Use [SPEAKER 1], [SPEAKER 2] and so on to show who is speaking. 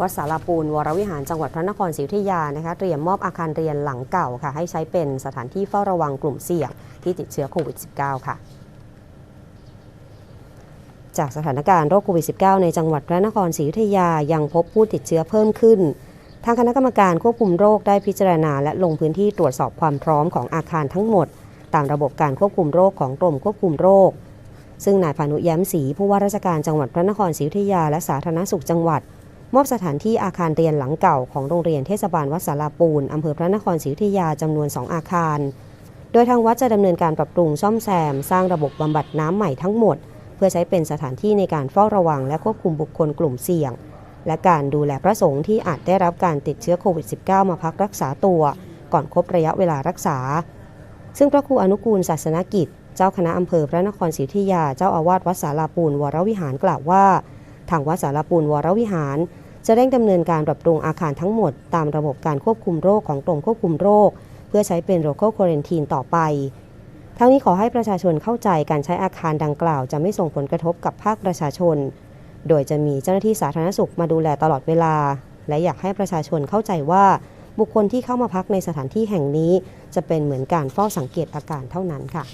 [SPEAKER 1] วัดสารปูนวรวิหารจังหวัดพระนครศรีอยุธยานะคะเตรียมมอบอาคารเรียนหลังเก่าค่ะ ให้ใช้เป็นสถานที่เฝ้าระวังกลุ่มเสี่ยงที่ติดเชื้อโควิด -19 ค่ะ จากสถานการณ์โรคโควิด -19 ในจังหวัดพระนครศรีอยุธยายังพบผู้ติดเชื้อเพิ่มขึ้น ทางคณะกรรมการควบคุมโรคได้พิจารณาและลงพื้นที่ตรวจสอบความพร้อมของอาคารทั้งหมด ตามระบบการควบคุมโรคของกรมควบคุมโรค ซึ่งนายพานุแย้มศรีผู้ว่าราชการจังหวัดพระนครศรีอยุธยาและสาธารณสุขจังหวัด มอบสถานที่อาคารเรียนหลังเก่าของโรงเรียนเทศบาลวัดสาราปูนอำเภอพระนครศรีอยุธยาจำนวน 2 อาคาร โดยทางวัดจะดำเนินการปรับปรุงซ่อมแซม สร้างระบบบำบัดน้ำใหม่ทั้งหมด เพื่อใช้เป็นสถานที่ในการเฝ้าระวังและควบคุมบุคคลกลุ่มเสี่ยง และการดูแลพระสงฆ์ที่อาจได้รับการติดเชื้อโควิด -19 มาพักรักษาตัว ก่อนครบระยะเวลารักษา ซึ่งพระครูอนุกูลศาสนกิจ เจ้าคณะอำเภอพระนครศรีอยุธยาเจ้าอาวาสวัดสาราปูนวรวิหารกล่าวว่า ทางวัดสารปูนวรวิหาร จะเร่งดำเนินการปรับปรุงอาคารทั้งหมด ตามระบบการควบคุมโรคของกรมควบคุมโรค เพื่อใช้เป็นโ o ค a l quarantine ต่อไปทั้งนี้ขอให้ประชาชนเข้าใจการใช้อาคารดังกล่าว จะไม่ส่งผลกระทบกับภาคประชาชน โดยจะมีเจ้าหน้าที่สาธารณสุขมาดูแลตลอดเวลา และอยากให้ประชาชนเข้าใจว่า บุคคลที่เข้ามาพักในสถานที่แห่งนี้ จะเป็นเหมือนการเฝ้าสังเกตอาการเท่านั้นค่ะ